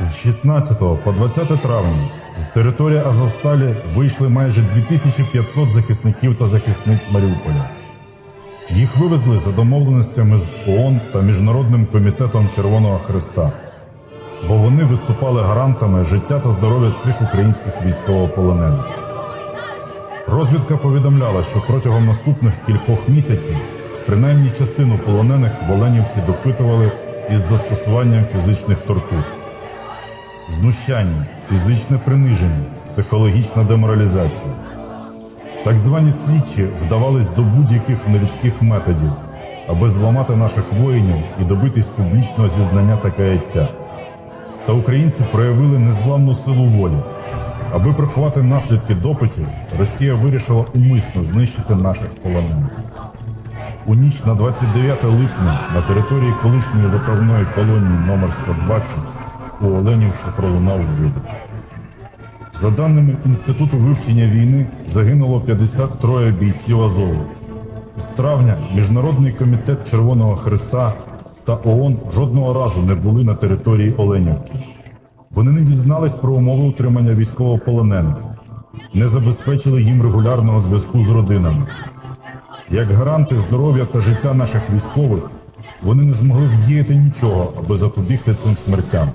З 16 по 20 травня з території Азовсталі вийшли майже 2500 захисників та захисниць Маріуполя. Їх вивезли за домовленостями з ООН та Міжнародним комітетом Червоного Христа, бо вони виступали гарантами життя та здоров'я цих українських військовополонених. Розвідка повідомляла, що протягом наступних кількох місяців принаймні частину полонених в Оленівці допитували із застосуванням фізичних тортур. Знущання, фізичне приниження, психологічна деморалізація. Так звані слідчі вдавались до будь-яких нелюдських методів, аби зламати наших воїнів і добитись публічного зізнання та каяття. Та українці проявили незламну силу волі. Аби приховати наслідки допитів, Росія вирішила умисно знищити наших полонених. У ніч на 29 липня на території колишньої виправної колонії номер 120 у Оленівці пролунав вибух. За даними Інституту вивчення війни, загинуло 53 бійців Азову. З травня Міжнародний комітет Червоного Христа та ООН жодного разу не були на території Оленівки. Вони не дізнались про умови утримання військовополонених, не забезпечили їм регулярного зв'язку з родинами. Як гаранти здоров'я та життя наших військових, вони не змогли вдіяти нічого, аби запобігти цим смертям.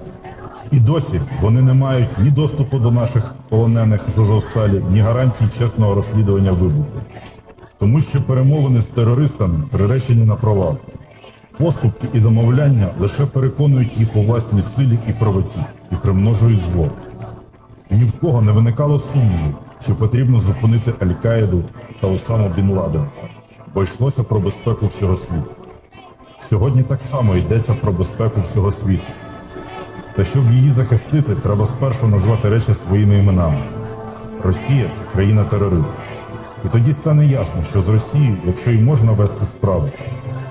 І досі вони не мають ні доступу до наших полонених з Азовсталі, ні гарантій чесного розслідування вибуху. Тому що перемовини з терористами приречені на провал. Поступки і домовляння лише переконують їх у власній силі і правоті і примножують зло. Ні в кого не виникало сумніву, чи потрібно зупинити Аль-Каїду та Осаму Бін Ладен, бо йшлося про безпеку всього світу. Сьогодні так само йдеться про безпеку всього світу. Та щоб її захистити, треба спершу назвати речі своїми іменами. Росія це країна-терорист. І тоді стане ясно, що з Росією, якщо й можна вести справи,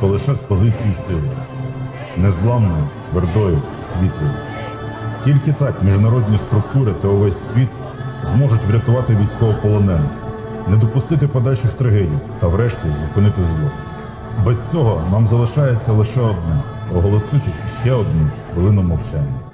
то лише з позиції сили, незламної, твердої, світлої. Тільки так міжнародні структури та увесь світ зможуть врятувати військовополонених, не допустити подальших трагедій та врешті зупинити зло. Без цього нам залишається лише одне оголосити ще одну хвилину мовчання.